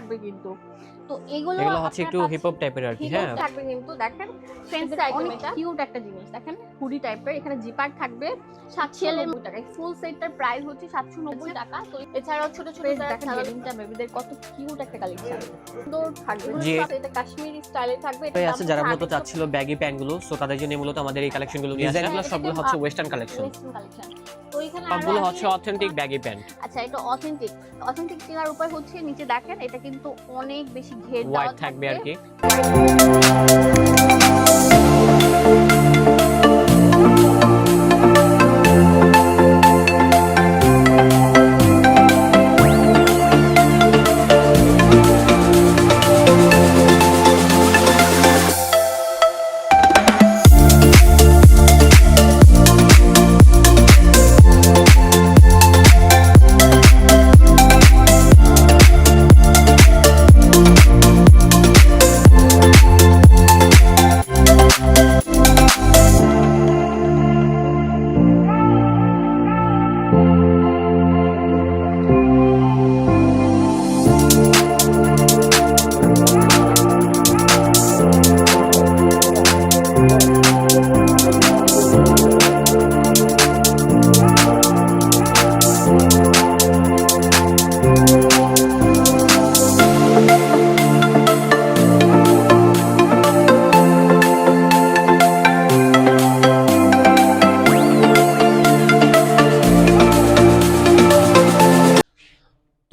থাকবে কিন্তু। তো এগুলো এগুলো হচ্ছে একটু হিপ হপ টাইপের আর কি হিপ হ্যাঁ। থাকবে কিন্তু। দেখেন ফ্রেন্ডস অনেক কিউট একটা জিনিস। দেখেন হুডি টাইপের এখানে জিপার থাকবে সাতশো নব্বই টাকা। ফুল সেটটার প্রাইস হচ্ছে সাতশো নব্বই টাকা। তো এছাড়াও ছোট ছোট দেখেন বেলুনটা বেবিদের কত কিউট একটা কালেকশন সুন্দর থাকবে। এটা কাশ্মীরি স্টাইলে থাকবে। তো আছে যারা মূলত চাচ্ছিল ব্যাগি প্যান্টগুলো সো তাদের জন্য মূলত আমাদের এই কালেকশনগুলো নিয়ে এগুলো সবগুলো হচ্ছে ওয়েস্টার্ন কালেকশন তো এখানে সবগুলো হচ্ছে অথেন্টিক ব্যাগি প্যান্ট আচ্ছা এটা অথেন্টিক অথেন্টিক চেনার উপায় হচ্ছে নিচে দেখেন এটা কিন্তু অনেক বেশি ঘের দেওয়া থাকবে। আর কি।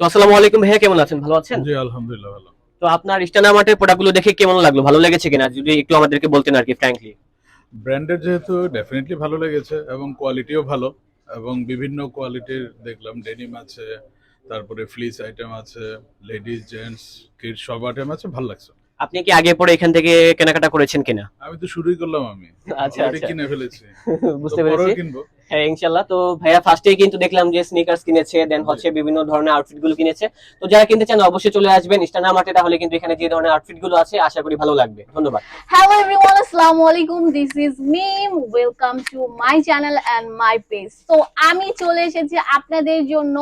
আসসালামু আলাইকুম ভাইয়া কেমন আছেন? ভালো আছেন? জি আলহামদুলিল্লাহ ভালো। তো আপনার ইস্টানা মার্টের প্রোডাক্টগুলো দেখে কেমন লাগল? ভালো লেগেছে কিনা? যদি একটু আমাদেরকে বলতেন আর কি ফ্র্যাঙ্কলি ব্র্যান্ডের যেহেতু ডেফিনেটলি ভালো লেগেছে এবং কোয়ালিটিও ভালো এবং বিভিন্ন কোয়ালিটির দেখলাম ডেনিম আছে তারপরে ফ্লিস আইটেম আছে লেডিস জেন্টস কিডস সব আইটেম আছে ভালো লাগছে। আপনি কি আগে পরে এখান থেকে কেনাকাটা করেছেন কিনা? আমি তো শুরুই করলাম আমি। আচ্ছা আচ্ছা। কিনে ফেলেছি। বুঝতে পেরেছি। কিনবো। হ্যাঁ ইনশাল্লাহ। তো ভাইয়া ফার্স্টেই কিন্তু দেখলাম যে স্নিকার্স কিনেছে দেন হচ্ছে বিভিন্ন ধরনের আউটফিটগুলো কিনেছে। তো যারা কিনতে চান অবশ্যই চলে আসবেন ইস্টানা মার্কেট তাহলে কিন্তু এখানে যে ধরনের আউটফিটগুলো আছে আশা করি ভালো লাগবে। ধন্যবাদ। হ্যালো এভরিওয়ান আসসালামু আলাইকুম। This is me welcome to my channel and my page তো আমি চলে এসেছি আপনাদের জন্য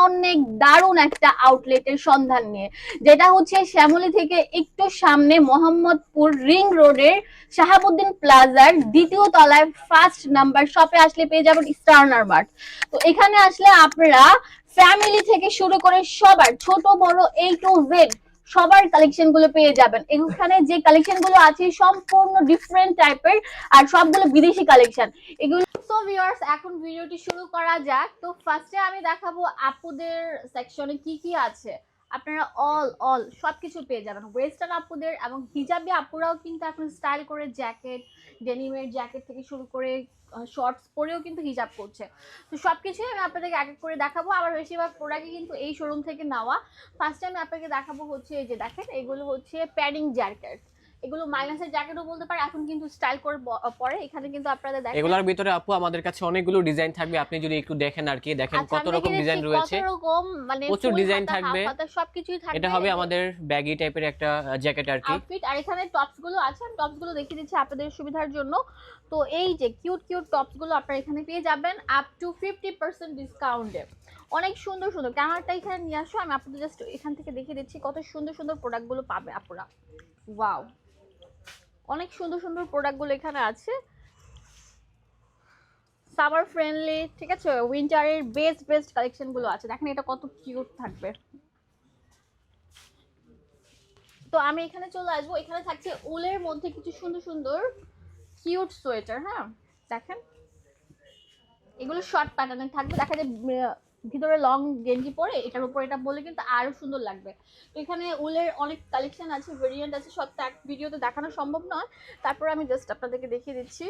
অনেক দারুণ একটা আউটলেটের সন্ধান নিয়ে। যেটা হচ্ছে শ্যামলী থেকে একটু সামনে মোহাম্মদপুর রিং রোডের শাহাবুদ্দিন প্লাজার দ্বিতীয় তলায় ফার্স্ট নাম্বার শপে আসলে পেয়ে যাবেন স্টার্নার মার্ট তো এখানে আসলে আপনারা ফ্যামিলি থেকে শুরু করে সবার, ছোট, বড় এই টু জেড সবার কালেকশনগুলো পেয়ে যাবেন। এখানে যে কালেকশনগুলো আছে, সম্পূর্ণ ডিফারেন্ট টাইপের আর সবগুলো বিদেশি কালেকশন এগুলো সো ভিউয়ার্স এখন ভিডিওটি শুরু করা যাক। তো ফার্স্টে আমি দেখাবো আপুদের সেকশনে কি কি আছে। আপনারা অল অল সবকিছু পেয়ে যাবেন। ওয়েস্টার্ন আপুদের এবং হিজাবি আপুরাও কিন্তু এখন স্টাইল করে জ্যাকেট ডেনিমের জ্যাকেট থেকে শুরু করে শর্টস পরেও কিন্তু হিজাব করছে। তো সব কিছুই আমি আপনাদেরকে এক এক করে দেখাবো। আবার বেশিরভাগ প্রোডাক্টই কিন্তু এই শোরুম থেকে নেওয়া। ফার্স্টে আমি আপনাকে দেখাবো হচ্ছে এই যে দেখেন, এগুলো হচ্ছে প্যাডিং জ্যাকেট এগুলো মাইনাসের জ্যাকেটও বলতে পারে এখন কিন্তু স্টাইল করে পরে এখানে কিন্তু আপনারা দেখেন। এগুলোর ভিতরে আপু আমাদের কাছে অনেকগুলো ডিজাইন থাকবে আপনি যদি একটু দেখেন আর কি দেখেন আচ্ছা, কত রকম ডিজাইন রয়েছে। কত রকম মানে প্রচুর ডিজাইন থাকবে। সবকিছুই থাকবে। এটা হবে আমাদের ব্যাগি টাইপের একটা জ্যাকেট আর কি আউটফিট আর এখানে টপসগুলো আছে আমি টপসগুলো দেখিয়ে দিচ্ছি আপনাদের সুবিধার জন্য। তো এই যে কিউট কিউট টপসগুলো আপনারা এখানে পেয়ে যাবেন আপ টু ফিফটি পার্সেন্ট ডিসকাউন্টে অনেক সুন্দর সুন্দর। ক্যামেরাটা এখানে নিয়ে আসো আমি আপনাদের জাস্ট এখান থেকে দেখিয়ে দিচ্ছি কত সুন্দর সুন্দর প্রোডাক্টগুলো পাবে আপনারা ওয়াও অনেক সুন্দর সুন্দর প্রোডাক্টগুলো এখানে আছে। সামার ফ্রেন্ডলি ঠিক আছে? উইন্টারের বেস্ট বেস্ট কালেকশনগুলো আছে। দেখেন এটা কত কিউট থাকবে। তো আমি এখানে চলে আসব। এখানে থাকছে উলের মধ্যে কিছু সুন্দর সুন্দর কিউট সোয়েটার হ্যাঁ? দেখেন? এগুলো শর্ট প্যাটার্নের থাকবে। দেখা যায় ভিতরে লং গেঞ্জি পরে এটার উপর এটা বলে কিন্তু আরও সুন্দর লাগবে। তো এখানে উলের অনেক কালেকশন আছে ভেরিয়েন্ট আছে, সব তো এক ভিডিওতে দেখানো সম্ভব নয়। তারপর আমি জাস্ট আপনাদেরকে দেখিয়ে দিচ্ছি।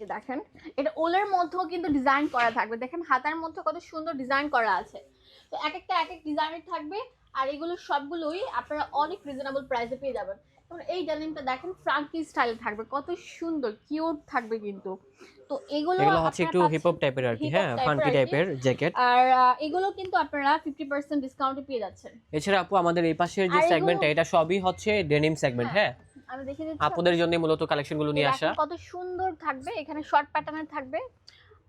দেখেন, এটা উলের মধ্যেও কিন্তু ডিজাইন করা থাকবে। দেখেন, হাতার মধ্যে কত সুন্দর ডিজাইন করা আছে। তো এক একটা এক এক ডিজাইনের থাকবে, আর এগুলো সবগুলোই আপনারা অনেক রিজনেবল প্রাইসে পেয়ে যাবেন। এই ডেনিমটা দেখেন ফ্রাঙ্কি স্টাইলে থাকবে কত সুন্দর কিউট থাকবে কিন্তু। তো এগুলো এগুলো হচ্ছে একটু হিপ হপ টাইপের আর কি হ্যাঁ type-এর ফান্কি আর কি। টাইপের জ্যাকেট আর এগুলো কিন্তু আপনারা ফিফটি পার্সেন্ট ডিসকাউন্টে পেয়ে যাচ্ছেন। এছাড়া আপু আমাদের এই পাশের যে সেগমেন্টটা এটা সবই হচ্ছে ডেনিম সেগমেন্ট হ্যাঁ আমি দেখে দিচ্ছি আপুদের জন্য মূলত কালেকশনগুলো নিয়ে আসা। কত সুন্দর থাকবে এখানে শর্ট প্যাটার্নের থাকবে।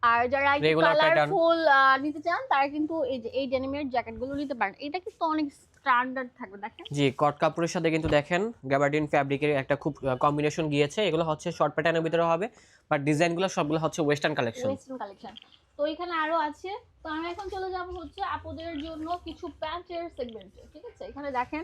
আর যারা কালারফুল নিতে চান তারা কিন্তু এই যে এই ডেনিমের জ্যাকেটগুলো নিতে পারেন। এটা কিন্তু অনেক স্ট্যান্ডার্ড থাকবে দেখেন। জি কট কাপড়ের সাথে কিন্তু দেখেন গ্যাবার্ডিন ফ্যাব্রিকের একটা খুব কম্বিনেশন গিয়েছে। এগুলো হচ্ছে শর্ট প্যাটার্নের ভিতরে হবে বাট ডিজাইনগুলো সবগুলো হচ্ছে ওয়েস্টার্ন কালেকশন ওয়েস্টার্ন কালেকশন তো এখানে আরও আছে তো আমি এখন চলে যাব হচ্ছে আপুদের জন্য কিছু প্যান্টের সেগমেন্টে ঠিক আছে? এখানে দেখেন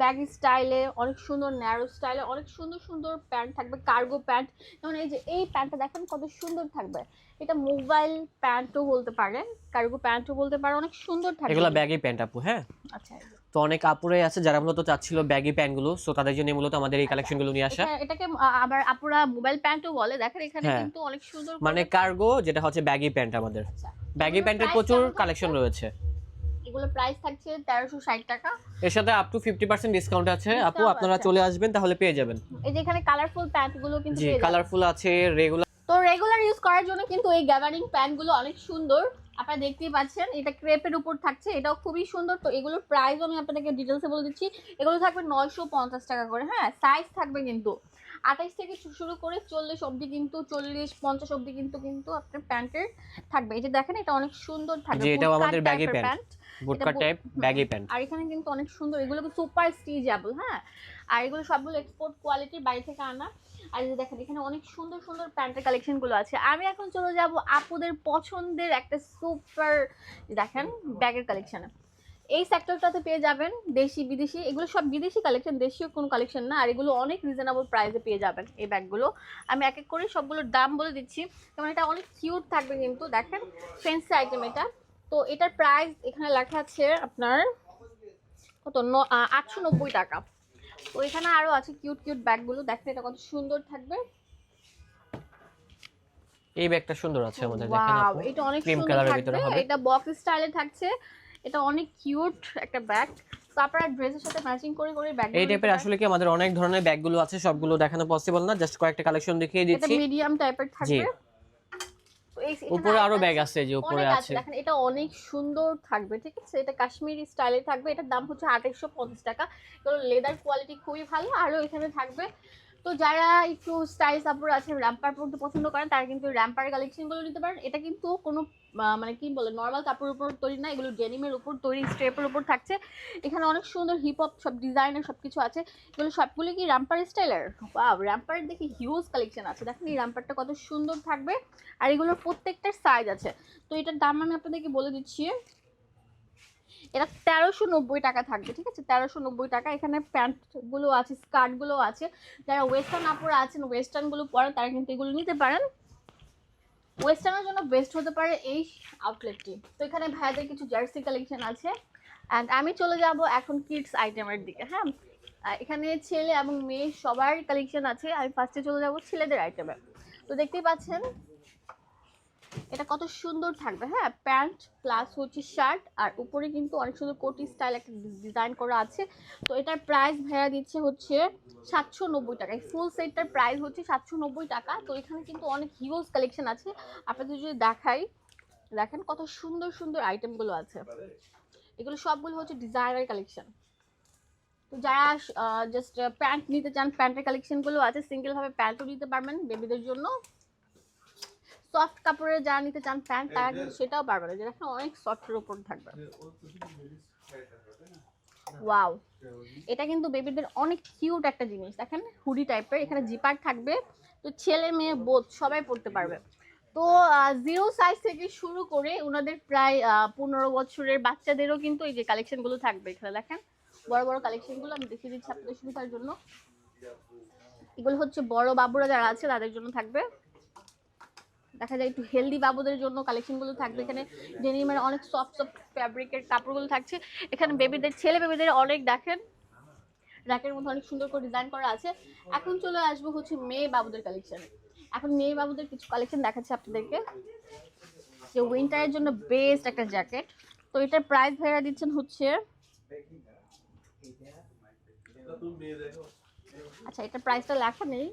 ব্যাগি স্টাইলে অনেক সুন্দর ন্যারো স্টাইলে অনেক সুন্দর সুন্দর প্যান্ট থাকবে কার্গো প্যান্ট যেমন এই যে এই প্যান্টটা দেখেন কত সুন্দর থাকবে। এটা মোবাইল প্যান্টও বলতে পারে কার্গো প্যান্টও বলতে পারে অনেক সুন্দর থাকবে। এগুলো ব্যাগি প্যান্ট আপু হ্যাঁ? আচ্ছা। তো অনেক আপুরে আছে যারা মূলত চাচ্ছিল ব্যাগি প্যান্টগুলো সো তাদের জন্য মূলত আমাদের এই কালেকশনগুলো নিয়ে আসা। এটাকে আবার আপুরা মোবাইল প্যান্টও বলে দেখেন এখানে হ্যাঁ। কিন্তু অনেক সুন্দর মানে কার্গো যেটা হচ্ছে ব্যাগি প্যান্ট আমাদের। আচ্ছা। ব্যাগি প্যান্টের প্রচুর কালেকশন রয়েছে। এগুলো প্রাইস থাকছে তেরোশো ষাট টাকা। এর সাথে up to fifty percent discount আছে। আপু আপনারা চলে আসবেন তাহলে পেয়ে যাবেন। এই যে এখানে কালারফুল প্যান্টগুলো কিন্তু জি কালারফুল আছে রেগুলার তো রেগুলার ইউজ করার জন্য কিন্তু এই গ্যাবারিং প্যান্টগুলো অনেক সুন্দর। আপনারা দেখতেই পাচ্ছেন এটা ক্রেপের উপর থাকছে এটাও খুবই সুন্দর। তো এগুলোর প্রাইস আমি আপনাদেরকে ডিটেলসে বলে দিচ্ছি। এগুলো থাকবে নয়শো পঞ্চাশ টাকা করে হ্যাঁ সাইজ থাকবে কিন্তু। আঠাইশ থেকে শুরু করে চল্লিশ অবধি কিন্তু চল্লিশ পঞ্চাশ অবধি কিন্তু কিন্তু আপনার প্যান্টের থাকবে। এই যে দেখেন এটা অনেক সুন্দর থাকবে। প্যান্ট এটাও আমাদের। বুটকা টাইপ ব্যাগি প্যান্ট আর এখানে কিন্তু অনেক সুন্দর এগুলো সুপার স্টিচেবল হ্যাঁ? আর এগুলো সবগুলো এক্সপোর্ট কোয়ালিটির বাইরে থেকে আনা। আর এই যে দেখেন এখানে অনেক সুন্দর সুন্দর প্যান্টের কালেকশনগুলো আছে। আমি এখন চলে যাব আপুদের পছন্দের একটা সুপার দেখেন ব্যাগের কালেকশনে এই সেক্টরটাতে পেয়ে যাবেন দেশি বিদেশি এগুলো সব বিদেশি কালেকশন দেশীয় কোনো কালেকশন না। আর এগুলো অনেক রিজনেবল প্রাইসে পেয়ে যাবেন এই ব্যাগগুলো আমি এক এক করে সবগুলোর দাম বলে দিচ্ছি। যেমন এটা অনেক কিউট থাকবে কিন্তু দেখেন ফেন্সি আইটেম এটা। তো এটার প্রাইস এখানে লেখা আছে আপনার কত? আটশো নব্বই টাকা। তো এখানে আরও আছে কিউট কিউট ব্যাগগুলো দেখেন এটা কত সুন্দর থাকবে। এই ব্যাগটা সুন্দর আছে আমাদের দেখেন আপু। এটা অনেক ক্রিম সুন্দর কালারের ভিতরে হবে। এটা বক্স স্টাইলে থাকছে। এটা অনেক কিউট একটা ব্যাগ তো আপনারা ড্রেসের সাথে ম্যাচিং করে করে ব্যাগ এই টাইপের আসলে কি আমাদের অনেক ধরনের ব্যাগগুলো আছে সবগুলো দেখানো পসিবল না? জাস্ট কয়েকটা কালেকশন দেখিয়ে দিচ্ছি। এটা মিডিয়াম টাইপের থাকবে। উপরে আরও ব্যাগ আছে যে উপরে আছে। দেখেন এটা অনেক সুন্দর থাকবে ঠিক আছে? এটা কাশ্মীরি স্টাইলে থাকবে এটার দাম হচ্ছে আঠাইশশো পঞ্চাশ টাকা। কারণ লেদার কোয়ালিটি খুবই ভালো আরও এখানে থাকবে। তো যারা একটু স্টাইল সাপোর্ট আছে র্যাম্পার পড়তে পছন্দ করেন তারা কিন্তু র্যাম্পার কালেকশনগুলো নিতে পারেন। এটা কিন্তু কোনো মানে কি বলে নর্মাল কাপড়ের উপর তৈরি না, এগুলো ডেনিমের উপর তৈরি স্ট্রেপের উপর থাকছে। এখানে অনেক সুন্দর হিপ হপ সব ডিজাইনের সব কিছু আছে। এগুলো সবগুলো কি র্যাম্পার স্টাইলের বা র্যাম্পারের দেখি হিউজ কালেকশন আছে। দেখেন এই র্যাম্পারটা কত সুন্দর থাকবে। আর এগুলোর প্রত্যেকটার সাইজ আছে। তো এটার দাম আমি আপনাদেরকে বলে দিচ্ছি। এটা তেরোশো নব্বই টাকা থাকবে, ঠিক আছে? তেরোশো নব্বই টাকা। এখানে প্যান্টগুলো আছে, স্কার্টগুলো আছে। যারা ওয়েস্টার্ন আপুরা আছেন ওয়েস্টার্নগুলো পরেন, তারা কিন্তু এগুলো নিতে পারেন। ওয়েস্টার্নের জন্য বেস্ট হতে পারে এই আউটলেটটি তো এখানে ভাইয়াদের কিছু জার্সি কালেকশন আছে। অ্যান্ড আমি চলে যাব এখন কিডস আইটেমের দিকে হ্যাঁ? এখানে ছেলে এবং মেয়ে সবার কালেকশন আছে। আমি ফার্স্টে চলে যাব ছেলেদের আইটেমে তো দেখতেই পাচ্ছেন এটা কত সুন্দর থাকবে হ্যাঁ? প্যান্ট প্লাস হচ্ছে শার্ট আর উপরে কিন্তু অনেক সুন্দর কোটি স্টাইল একটা ডিজাইন করা আছে। তো এটার প্রাইস ভাড়া দিচ্ছে হচ্ছে সাতশো নব্বই টাকা। ফুল সেটটার প্রাইস হচ্ছে সাতশো নব্বই টাকা। তো এখানে কিন্তু অনেক হিউজ কালেকশন আছে। আপনাদের যদি দেখাই, দেখেন কত সুন্দর সুন্দর আইটেমগুলো আছে। এগুলো সবগুলো হচ্ছে ডিজাইনার কালেকশন তো যারা জাস্ট প্যান্ট নিতে চান প্যান্টের কালেকশনগুলো আছে। সিঙ্গেলভাবে প্যান্টও নিতে পারবেন বেবিদের জন্য। সফট কাপড়ের যারা নিতে চান প্যান্ট তারা কিন্তু সেটাও পারবে না যেটা অনেক সফটের উপর থাকবে। ওয়াও এটা কিন্তু বেবিদের অনেক কিউট একটা জিনিস। দেখেন হুডি টাইপের এখানে জিপার থাকবে। তো ছেলে মেয়ে বোধ সবাই পড়তে পারবে। তো জিরো সাইজ থেকে শুরু করে ওনাদের প্রায় পনেরো বছরের বাচ্চাদেরও কিন্তু এই যে কালেকশনগুলো থাকবে এখানে দেখেন। বড় বড় কালেকশনগুলো আমি দেখিয়ে দিচ্ছি আপনাদের সুবিধার জন্য। এগুলো হচ্ছে বড় বাবুরা যারা আছে তাদের জন্য থাকবে। দেখা যায় একটু হেলদি বাবুদের জন্য কালেকশনগুলো থাকবে। এখানে ডেনিমের অনেক সফট সফট ফ্যাব্রিকের কাপড়গুলো থাকছে। এখানে বেবিদের ছেলে বেবিদের অনেক দেখেন। র্যাকের মধ্যে অনেক সুন্দর করে ডিজাইন করা আছে। এখন চলে আসব হচ্ছে মেয়ে বাবুদের কালেকশনে এখন মেয়ে বাবুদের কিছু কালেকশন দেখাচ্ছি আপনাদেরকে। যে উইন্টারের জন্য বেস্ট একটা জ্যাকেট তো এটার প্রাইস ভেড়া দিচ্ছেন হচ্ছে আচ্ছা এটার প্রাইসটা লেখা নেই।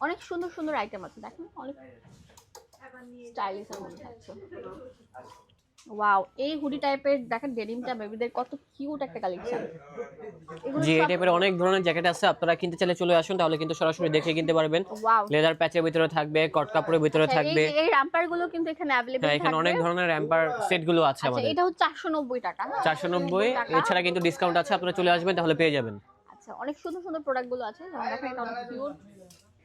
অনেক সুন্দর সুন্দর আইটেম আছে দেখেন অনেক স্টাইলিশ এর মধ্যে আছে। ওয়াও এই হুডি টাইপের দেখেন ডেনিমটা বেবিদের কত কিউট একটা কালেকশন জি এই টাইপের অনেক ধরনের জ্যাকেট আছে আপনারা কিনতে চাইলে চলে আসুন তাহলে কিন্তু সরাসরি দেখে কিনতে পারবেন। লেদার প্যাচের ভিতরে থাকবে কট কাপড়ের ভিতরে থাকবে। আচ্ছা, এই রাম্পারগুলো কিন্তু এখানে অ্যাভেলেবল হ্যাঁ এখানে অনেক ধরনের র্যাম্পার সেটগুলো আছে আচ্ছা আমাদের। এটা হচ্ছে চারশো নব্বই টাকা হ্যাঁ? চারশো নব্বই টাকা। এছাড়া কিন্তু ডিসকাউন্ট আছে আপনারা চলে আসবেন তাহলে পেয়ে যাবেন। আচ্ছা অনেক সুন্দর সুন্দর প্রোডাক্টগুলো আছে দেখেন এটা অনেক কিউট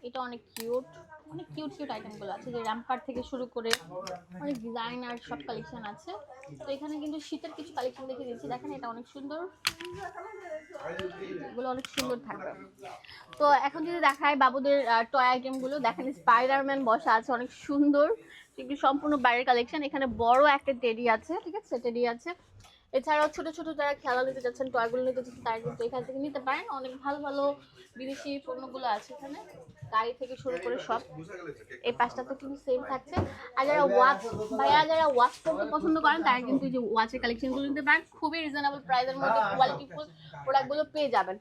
এটা অনেক কিউট অনেক কিউট কিউট আইটেমগুলো আছে। যে র্যাম্পার থেকে শুরু করে অনেক ডিজাইনার সব কালেকশন আছে। তো এখানে কিন্তু শীতের কিছু কালেকশন দেখে দিয়েছি দেখেন, এটা অনেক সুন্দর। এগুলো অনেক সুন্দর থাকবে। তো এখন যদি দেখায় বাবুদের টয় আইটেমগুলো, দেখেন স্পাইডারম্যান বসা আছে, অনেক সুন্দর। সেগুলো সম্পূর্ণ বাইরের কালেকশন এখানে বড় একটা টেডি আছে, ঠিক আছে? টেডি আছে। এছাড়াও ছোট ছোট যারা খেলা নিতে যাচ্ছেন টয়গুলো নিতে যাচ্ছেন তারা কিন্তু এখান থেকে নিতে পারেন। অনেক ভালো ভালো বিদেশি পণ্যগুলো আছে এখানে। গাড়ি থেকে শুরু করে সব। এই পাঁচটা তো কিন্তু সেম থাকছে। আর যারা ওয়াচ ভাইয়া যারা ওয়াচ করতে পছন্দ করেন তারা কিন্তু এই যে ওয়াচের কালেকশনগুলো নিতে পারেন। খুবই রিজনেবল প্রাইসের মধ্যে কোয়ালিটিফুল প্রোডাক্টগুলো পেয়ে যাবেন।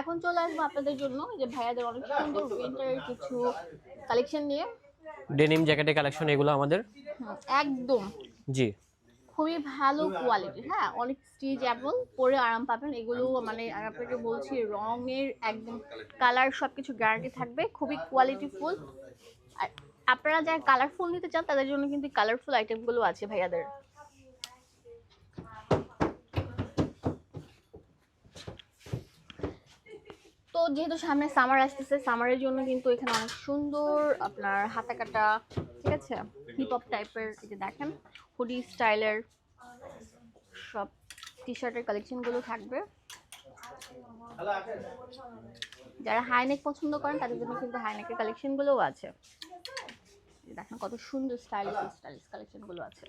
এখন চলে আসব আপনাদের জন্য। এই যে ভাইয়াদের অনেক সুন্দর উইন্টারের কিছু কালেকশন নিয়ে। ডেনিম জ্যাকেটের কালেকশন এগুলো আমাদের। একদম। জি। খুবই ভালো কোয়ালিটি হ্যাঁ? অনেক স্টিচেবল পরে আরাম পাবেন। এগুলো মানে আপনাকে বলছি রঙের একদম কালার সব কিছু গ্যারান্টি থাকবে খুবই কোয়ালিটিফুল আর আপনারা যারা কালারফুল নিতে চান তাদের জন্য কিন্তু কালারফুল আইটেমগুলো আছে ভাইয়াদের। তো যেহেতু সামনে সামার আসতেছে সামারের জন্য কিন্তু এখানে অনেক সুন্দর আপনার হাতা কাটা ঠিক আছে? হিপ হপ টাইপের এই যে দেখেন হুডি স্টাইলের সব টি শার্টের কালেকশনগুলো থাকবে। যারা হাইনেক পছন্দ করেন তাদের জন্য কিন্তু হাইনেকের কালেকশনগুলোও আছে। দেখেন কত সুন্দর স্টাইলিশ স্টাইলিশ কালেকশনগুলো আছে।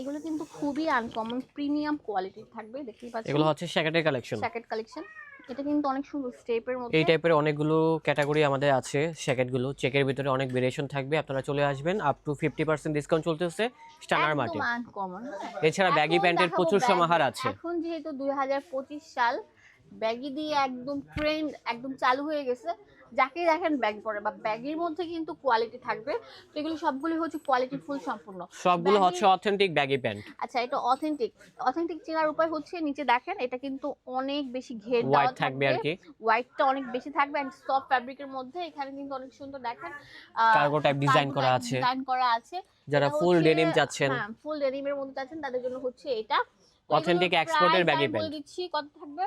এগুলো কিন্তু খুবই আনকমন প্রিমিয়াম কোয়ালিটির থাকবে দেখতেই পাচ্ছেন। এগুলো হচ্ছে শ্যাকেটের কালেকশন জ্যাকেট কালেকশন এটা কিন্তু অনেক সুন্দর স্টেপের মধ্যে। এই টাইপের অনেকগুলো ক্যাটাগরি আমাদের আছে শ্যাকেটগুলো চেকের ভিতরে অনেক ভেরিয়েশন থাকবে আপনারা চলে আসবেন up to fifty percent discount চলতেছে স্টানার মার্টে। এছাড়া ব্যাগি প্যান্টের প্রচুর সমাহার আছে। এখন যেহেতু দুই হাজার পঁচিশ সাল ব্যাগি দিয়ে একদম ট্রেন্ড একদম চালু হয়ে গেছে যাকেই দেখেন ব্যাগ পরে বা ব্যাগের মধ্যে কিন্তু কোয়ালিটি থাকবে। তো এগুলো সবগুলো হচ্ছে কোয়ালিটি ফুল সম্পূর্ণ। সবগুলো হচ্ছে অথেন্টিক ব্যাগি প্যান্ট আচ্ছা এটা অথেন্টিক অথেন্টিক চেনার উপায় হচ্ছে নিচে দেখেন এটা কিন্তু অনেক বেশি ঘের দেওয়া থাকবে আর কি। হোয়াইটটা অনেক বেশি থাকবে এন্ড সফট ফ্যাব্রিকের মধ্যে। এখানে কিন্তু অনেক সুন্দর দেখেন Cargo type design করা আছে। ডিজাইন করা আছে। যারা ফুল হচ্ছে- চাচ্ছেন। হ্যাঁ ফুল ডেনিমের মধ্যে চাচ্ছেন তাদের জন্য হচ্ছে এটা। তো এক্সপোর্টের baggy আমি বলে দিচ্ছি কত থাকবে?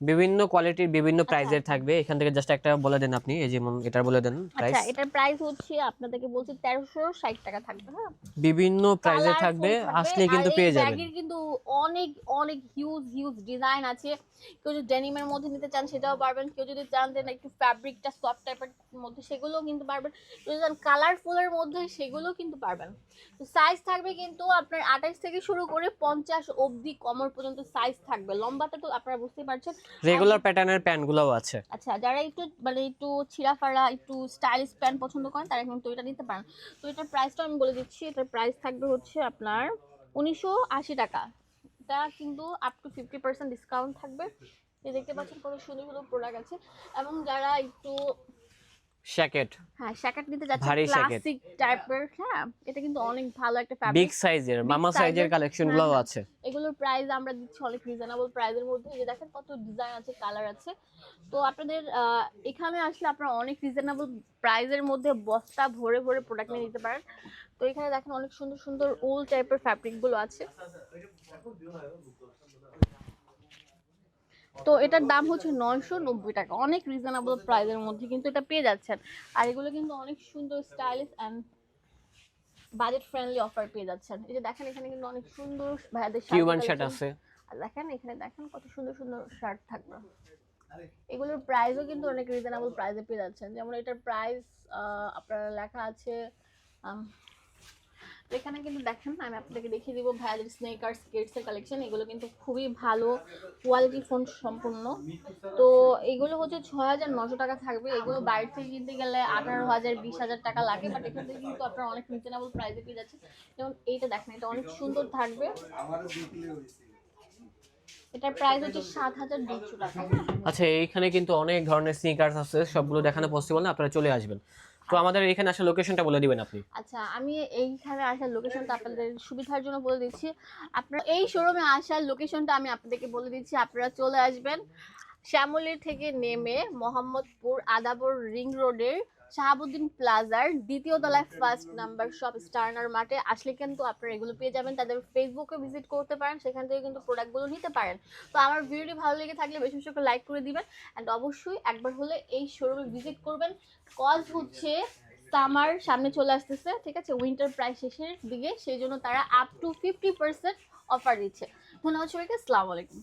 বিভিন্ন কোয়ালিটির বিভিন্ন আচ্ছা। প্রাইজের থাকবে। এখান থেকে জাস্ট একটা বলে দেন আপনি এই যেমন এটা বলে দেন প্রাইস আচ্ছা এটার প্রাইস হচ্ছে আপনাদেরকে বলছি তেরোশো ষাট টাকা থাকবে হ্যাঁ? বিভিন্ন প্রাইজে থাকবে আসলে কিন্তু পেয়ে যাবেন। ব্যাগের কিন্তু অনেক অনেক হিউজ হিউজ ডিজাইন আছে। কেউ যদি ডেনিমের মধ্যে নিতে চান সেটাও পারবেন। কেউ যদি চান যে একটু ফ্যাব্রিকটা সফট টাইপের মধ্যে সেগুলোও কিন্তু পারবেন। কেউ যদি চান কালারফুলের মধ্যে সেগুলোও কিন্তু পারবেন। তো সাইজ থাকবে কিন্তু আপনার আঠাশ থেকে শুরু করে পঞ্চাশ অবধি কমর পর্যন্ত সাইজ থাকবে। লম্বাটা তো আপনারা বুঝতেই পারছেন। রেগুলার প্যাটার্নের প্যান্টগুলোও আছে। আচ্ছা যারা একটু মানে একটু ছিঁড়াফাড়া একটু স্টাইলিশ প্যান্ট পছন্দ করেন তারা কিন্তু এটা নিতে পারেন। তো এটার প্রাইসটা আমি বলে দিচ্ছি এটার প্রাইস থাকবে হচ্ছে আপনার উনিশশো আশি টাকা। এটা কিন্তু up to fifty percent discount থাকবে। এই দেখতে পাচ্ছেন কত সুন্দর সুন্দর প্রোডাক্ট আছে। এবং যারা একটু শ্যাকেট হ্যাঁ শ্যাকেট নিতে যাচ্ছে ক্লাসিক টাইপের হ্যাঁ এটা কিন্তু অনেক ভালো একটা বিগ ফ্যাব্রিক সাইজের মামা সাইজের এর, কালেকশনগুলোও হ্যাঁ, আছে। এগুলোর প্রাইস আমরা দিচ্ছি অনেক রিজনেবল প্রাইসের মধ্যে। এই যে দেখেন কত ডিজাইন আছে কালার আছে। তো আপনাদের এখানে আসলে আপনারা অনেক রিজনেবল প্রাইসের মধ্যে বস্তা ভরে ভরে প্রোডাক্ট নিয়ে নিতে পারেন। তো এখানে দেখেন অনেক সুন্দর সুন্দর ওল টাইপের ফ্যাব্রিকগুলো আছে। তো এটার দাম হচ্ছে নয়শো নব্বই টাকা। অনেক রিজনেবল প্রাইসের মধ্যে কিন্তু এটা পেয়ে যাচ্ছেন। আর এগুলো কিন্তু অনেক সুন্দর stylish and budget friendly offer পেয়ে যাচ্ছেন। এই যে দেখেন এখানে কিন্তু অনেক সুন্দর ভাইয়াদের কিউবান শার্ট আছে। আর দেখেন এখানে দেখেন কত সুন্দর সুন্দর শার্ট থাকবে। এগুলোর প্রাইসও কিন্তু অনেক রিজনেবল প্রাইসে পেয়ে যাচ্ছেন। যেমন এটার প্রাইস আপনার লেখা আছে এখানে কিন্তু দেখেন, আমি আপনাদেরকে দেখিয়ে দিব ভাইয়াদের স্নেকার স্কেটসের কালেকশন এগুলো কিন্তু খুবই ভালো কোয়ালিটি ফোন সম্পূর্ণ। তো এগুলো হচ্ছে ছয় হাজার নশো টাকা থাকবে। এগুলো বাইরে থেকে কিনতে গেলে আঠারো হাজার, বিশ হাজার টাকা লাগে বাট এখান থেকে কিন্তু আপনার অনেক রিজনেবল প্রাইসে পেয়ে যাচ্ছে যেমন এইটা দেখেন, এটা অনেক সুন্দর থাকবে। এটার প্রাইস হচ্ছে সাত হাজার দুশো টাকা। আচ্ছা এইখানে কিন্তু অনেক ধরনের স্নিকার্স আছে, সবগুলো দেখানো পসিবল না? আপনারা চলে আসবেন। তো আমাদের এখানে আসলে লোকেশনটা বলে দিবেন আপনি। আচ্ছা আমি এইখানে আসার লোকেশনটা আপনাদের সুবিধার জন্য বলে দিচ্ছি। আপনারা এই শোরুমে আসার লোকেশনটা আমি আপনাদেরকে বলে দিচ্ছি, আপনারা চলে আসবেন। শ্যামলীর থেকে নেমে মোহাম্মদপুর আদাবর রিং রোডের শাহাবুদ্দিন প্লাজার দ্বিতীয় তলায় ফার্স্ট নাম্বার শপ স্টার্নার মাঠে আসলে কিন্তু আপনারা এগুলো পেয়ে যাবেন। তাদের ফেসবুকে ভিজিট করতে পারেন সেখান থেকে কিন্তু প্রোডাক্টগুলো নিতে পারেন। তো আমার ভিডিওটি ভালো লেগে থাকলে বেশি বেশি করে লাইক করে দিবেন। অ্যান্ড অবশ্যই একবার হলে এই শোরুমে ভিজিট করবেন। কজ হচ্ছে সামার সামনে চলে আসতেছে ঠিক আছে? উইন্টার প্রাইস শেষের দিকে সেই জন্য তারা up to fifty percent offer দিচ্ছে। ধন্যবাদ সবাইকে আসসালামু আলাইকুম।